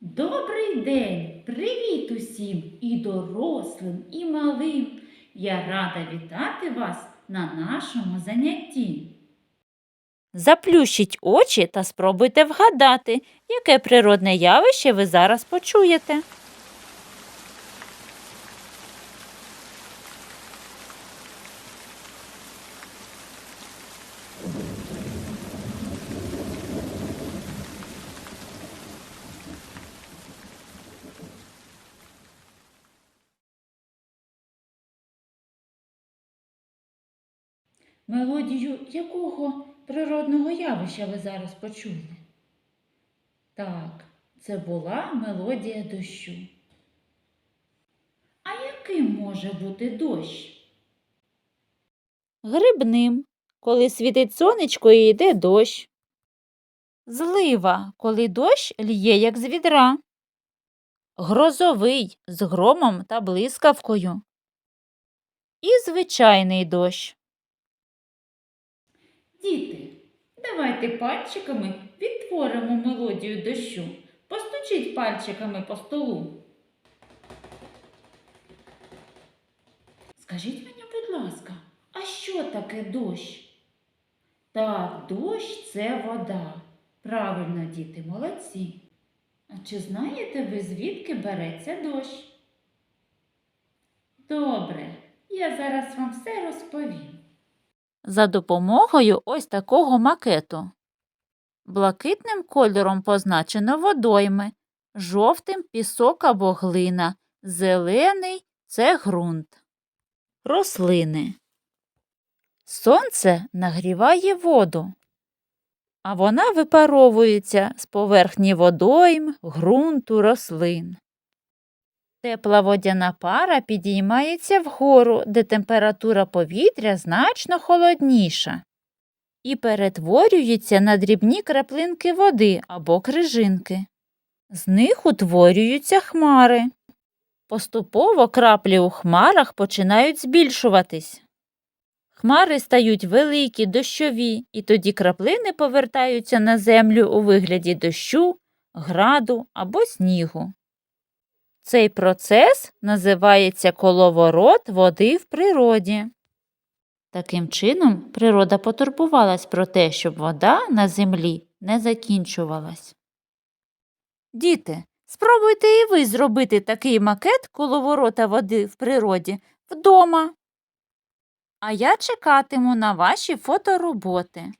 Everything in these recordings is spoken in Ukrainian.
Добрий день! Привіт усім і дорослим, і малим. Я рада вітати вас на нашому занятті. Заплющіть очі та спробуйте вгадати, яке природне явище ви зараз почуєте. Мелодію якого природного явища ви зараз почули? Так, це була мелодія дощу. А яким може бути дощ? Грибним, коли світить сонечко і йде дощ. Злива, коли дощ лє, як з відра. Грозовий з громом та блискавкою. І звичайний дощ. Діти, давайте пальчиками відтворимо мелодію дощу. Постучіть пальчиками по столу. Скажіть мені, будь ласка, а що таке дощ? Так, дощ це вода. Правильно, діти, молодці. А чи знаєте ви, звідки береться дощ? Добре, я зараз вам все розповім. За допомогою ось такого макету. Блакитним кольором позначено водойми, жовтим пісок або глина, зелений це ґрунт. Рослини. Сонце нагріває воду, а вона випаровується з поверхні водойм, ґрунту, рослин. Тепла водяна пара підіймається вгору, де температура повітря значно холодніша, і перетворюється на дрібні краплинки води або крижинки. З них утворюються хмари. Поступово краплі у хмарах починають збільшуватись. Хмари стають великі, дощові, і тоді краплини повертаються на землю у вигляді дощу, граду або снігу. Цей процес називається коловорот води в природі. Таким чином, природа потурбувалась про те, щоб вода на землі не закінчувалась. Діти, спробуйте і ви зробити такий макет коловорота води в природі вдома. А я чекатиму на ваші фотороботи.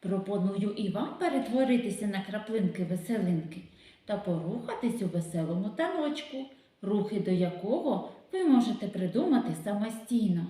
Пропоную і вам перетворитися на краплинки-веселинки та порухатись у веселому таночку, рухи до якого ви можете придумати самостійно.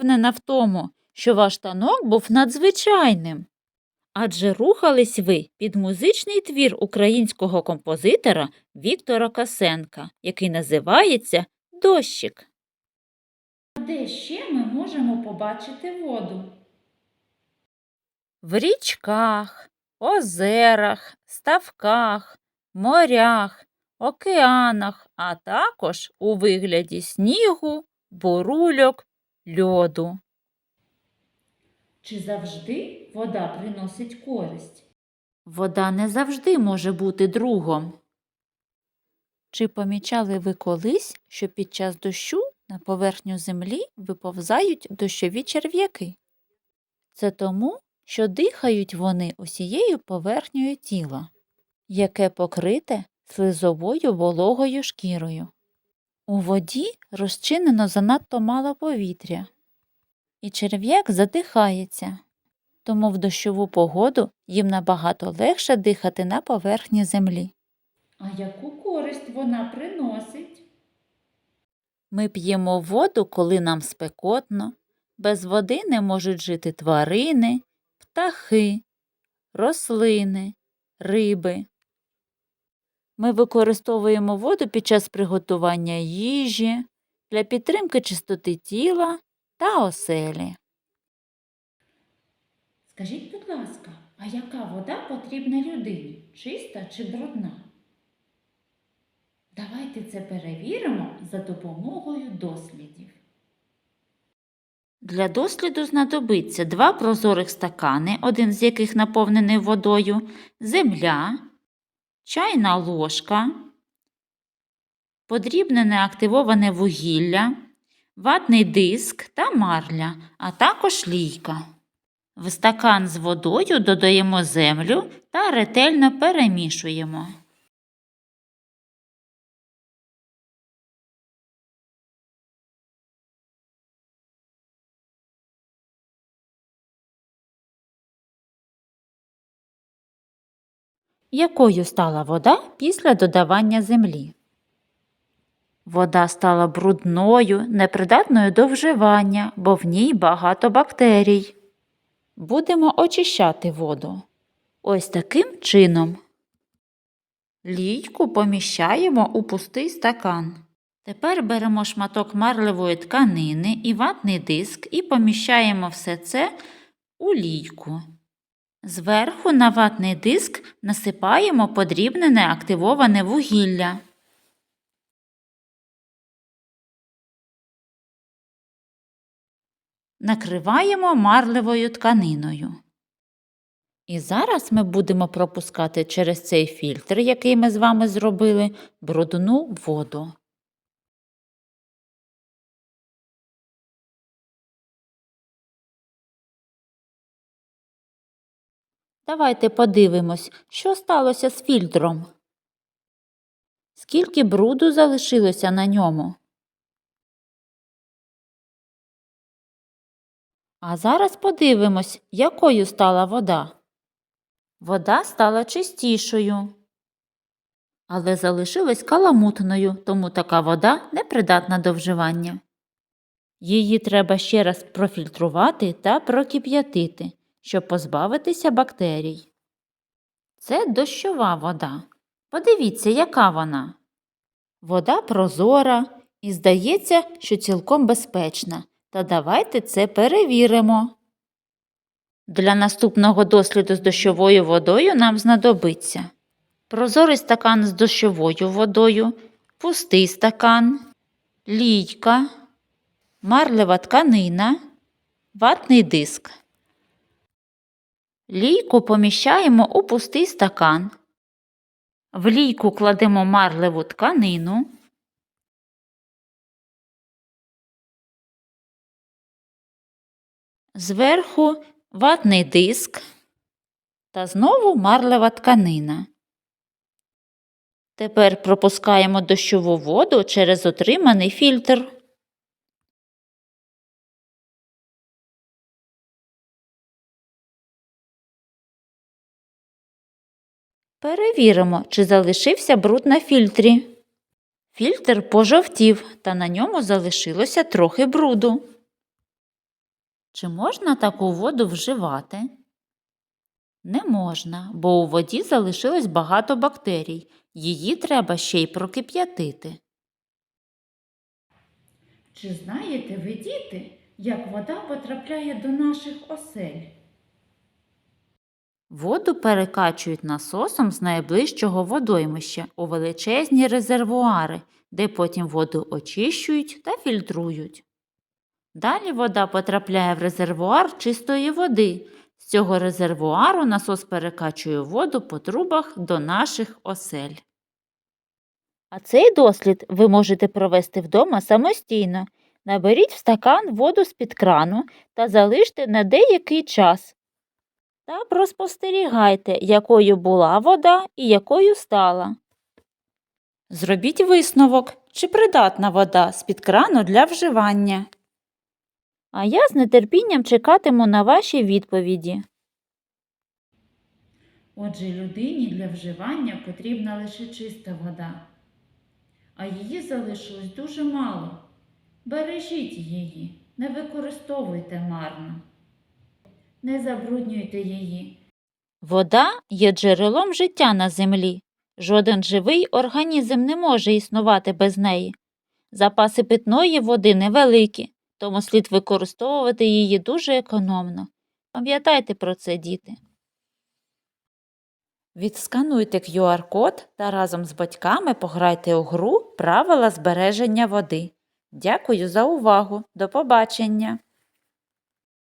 Впевнена в тому, що ваш танок був надзвичайним. Адже рухались ви під музичний твір українського композитора Віктора Косенка, який називається Дощик. А де ще ми можемо побачити воду? В річках, озерах, ставках, морях, океанах, а також у вигляді снігу, бурульок, льоду. Чи завжди вода приносить користь? Вода не завжди може бути другом. Чи помічали ви колись, що під час дощу на поверхню землі виповзають дощові черв'яки? Це тому, що дихають вони усією поверхнею тіла, яке покрите слизовою вологою шкірою. У воді розчинено занадто мало повітря, і черв'як задихається, тому в дощову погоду їм набагато легше дихати на поверхні землі. А яку користь вона приносить? Ми п'ємо воду, коли нам спекотно. Без води не можуть жити тварини, птахи, рослини, риби. Ми використовуємо воду під час приготування їжі, для підтримки чистоти тіла та оселі. Скажіть, будь ласка, а яка вода потрібна людині? Чиста чи брудна? Давайте це перевіримо за допомогою дослідів. Для досліду знадобиться два прозорих стакани, один з яких наповнений водою, земля, чайна ложка, подрібнене активоване вугілля, ватний диск та марля, а також лійка. В стакан з водою додаємо землю та ретельно перемішуємо. Якою стала вода після додавання землі? Вода стала брудною, непридатною до вживання, бо в ній багато бактерій. Будемо очищати воду. Ось таким чином. Лійку поміщаємо у пустий стакан. Тепер беремо шматок марлевої тканини і ватний диск і поміщаємо все це у лійку. Зверху на ватний диск насипаємо подрібнене активоване вугілля. Накриваємо марлевою тканиною. І зараз ми будемо пропускати через цей фільтр, який ми з вами зробили, брудну воду. Давайте подивимось, що сталося з фільтром. Скільки бруду залишилося на ньому? А зараз подивимось, якою стала вода. Вода стала чистішою, але залишилась каламутною, тому така вода непридатна до вживання. Її треба ще раз профільтрувати та прокип'ятити, щоб позбавитися бактерій. Це дощова вода. Подивіться, яка вона. Вода прозора і здається, що цілком безпечна. Та давайте це перевіримо. Для наступного досліду з дощовою водою нам знадобиться прозорий стакан з дощовою водою, пустий стакан, лійка, марлева тканина, ватний диск. Лійку поміщаємо у пустий стакан. В лійку кладемо марлеву тканину. Зверху ватний диск та знову марлева тканина. Тепер пропускаємо дощову воду через отриманий фільтр. Перевіримо, чи залишився бруд на фільтрі. Фільтр пожовтів, та на ньому залишилося трохи бруду. Чи можна таку воду вживати? Не можна, бо у воді залишилось багато бактерій. Її треба ще й прокип'ятити. Чи знаєте ви, діти, як вода потрапляє до наших осель? Воду перекачують насосом з найближчого водоймища у величезні резервуари, де потім воду очищують та фільтрують. Далі вода потрапляє в резервуар чистої води. З цього резервуару насос перекачує воду по трубах до наших осель. А цей дослід ви можете провести вдома самостійно. Наберіть в стакан воду з-під крану та залиште на деякий час. Та проспостерігайте, якою була вода і якою стала. Зробіть висновок, чи придатна вода з-під крану для вживання. А я з нетерпінням чекатиму на ваші відповіді. Отже, людині для вживання потрібна лише чиста вода, а її залишилось дуже мало. Бережіть її, не використовуйте марно, не забруднюйте її. Вода є джерелом життя на землі. Жоден живий організм не може існувати без неї. Запаси питної води невеликі, тому слід використовувати її дуже економно. Пам'ятайте про це, діти. Відскануйте QR-код та разом з батьками пограйте у гру Правила збереження води. Дякую за увагу. До побачення!